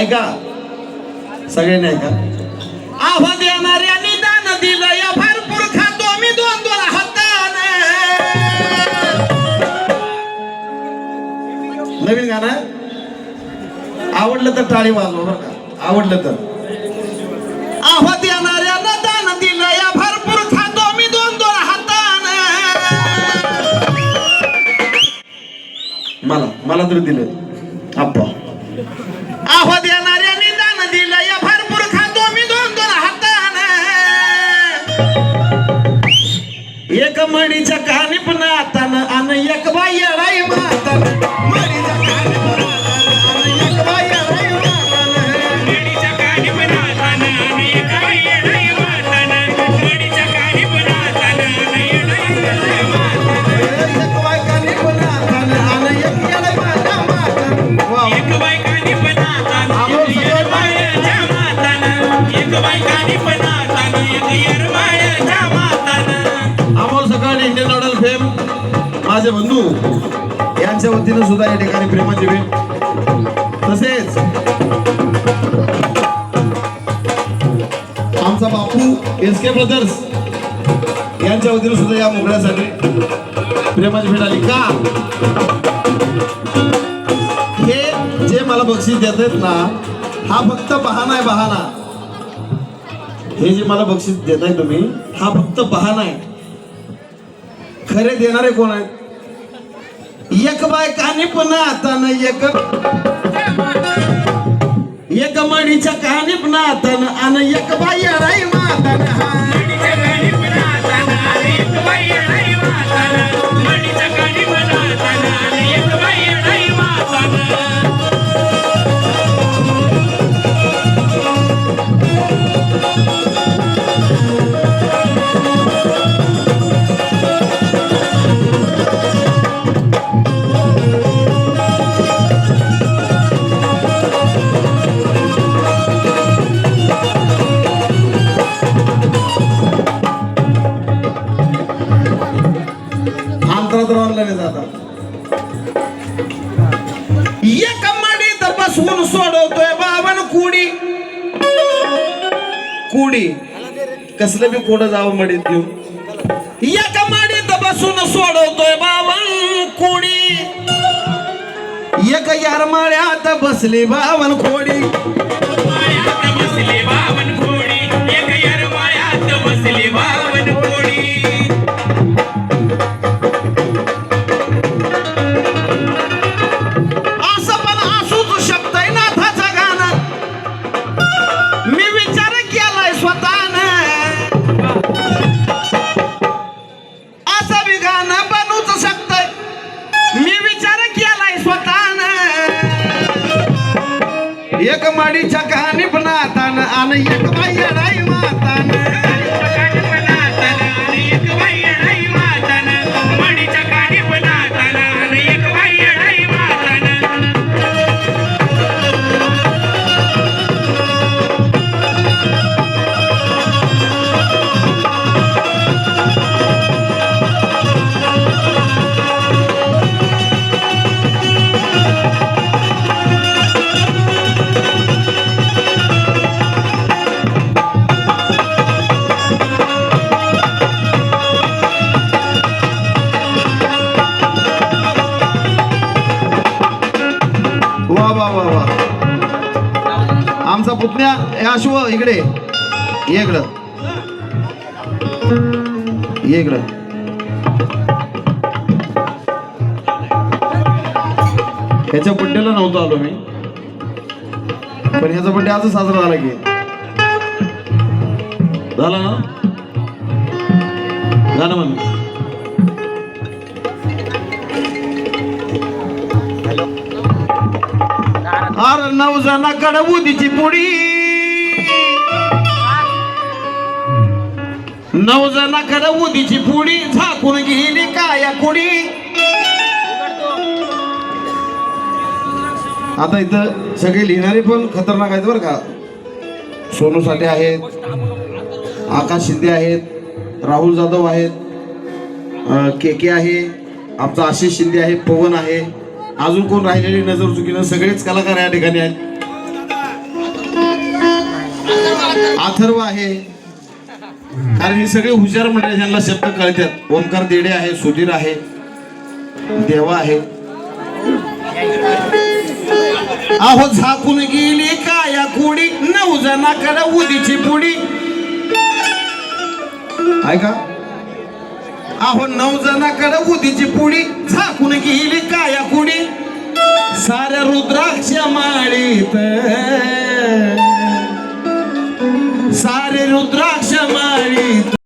ऐका. सगळ्यांनी ऐका. आव्हा देणाऱ्याने दान दिलं या भरपूर खातो मी दोन दोन हाताने. नवीन गाणं? आवडलं तर टाळी वाजवा बरं का. आवडलं तर. आव्हा देणाऱ्यानं दान दिलं या भरपूर खातो मी दोन दोन हाताने. मला मला तर दिलं एक मणीच्या कहाणी पण आतान आणि एक बाई येणार माझे बंधू यांच्या वतीनं सुद्धा या ठिकाणी प्रेमाची भेट. तसेच आमचा बापू एस के ब्रदर्स यांच्या वतीनं सुद्धा या मोकळ्यासाठी प्रेमाची भेट आली. का? हे जे मला बक्षीस देत आहेत ना हा फक्त बहाना आहे बहाना. हे जे मला बक्षीस देताय तुम्ही हा फक्त बहाना आहे. खरे देणारे कोण आहेत? एक बायकाने पण आता एक एक मडीच्या कहाणी पण आता आणि एक बाई राई मातान अंतरात ऑनलाईन जातात. एक मडीत बसवून सोडवतोय बाबा कुडी. कुडी. कसलं बी कोड जावं मडीत घेऊन. एक मडीत बसून सोडवतोय बाबा कुडी. एक यारमाळ्यात बसली बावन खोडी. असं बी गाणं बनूच शकतंय. मी विचार केलाय स्वतःनं. एक माडीच्या कहाणी पण आतानं आणि एक बाई येडाई मातानं. वा आमचा पुतण्या हे अश्व इकडे. ये इकडं. इकडं. ह्याच्या बड्डेला नव्हतो आलो मी. पण ह्याचा बड्डे आज साजरा झाला की. झाला ना? झालं म्हणून नऊ जणाकडे उदीची पुडी. नऊ जणाकडे उदीची पुडी झाकून गेली काया कुडी. आता इथं सगळे लिहिणारे पण खतरनाक आहेत बरं का. सोनू साठे आहेत आकाश शिंदे आहेत राहुल जाधव आहेत के के आहे आमचा आशिष शिंदे आहे पवन आहे. अजून कोण राहिलेली नजर चुकीनं? सगळेच कलाकार या ठिकाणी आहेत. अथर्व आहे. कारण हे सगळे हुशार म्हणजे ज्यांना शब्द कळतात. ओमकार देडे आहे सुधीर आहे देवा आहे. अहो झाकून गेली काया कुडी? नऊ जणाकडे उदीची पुडी. ऐका. अहो नऊ करा उदीची पुडी. তে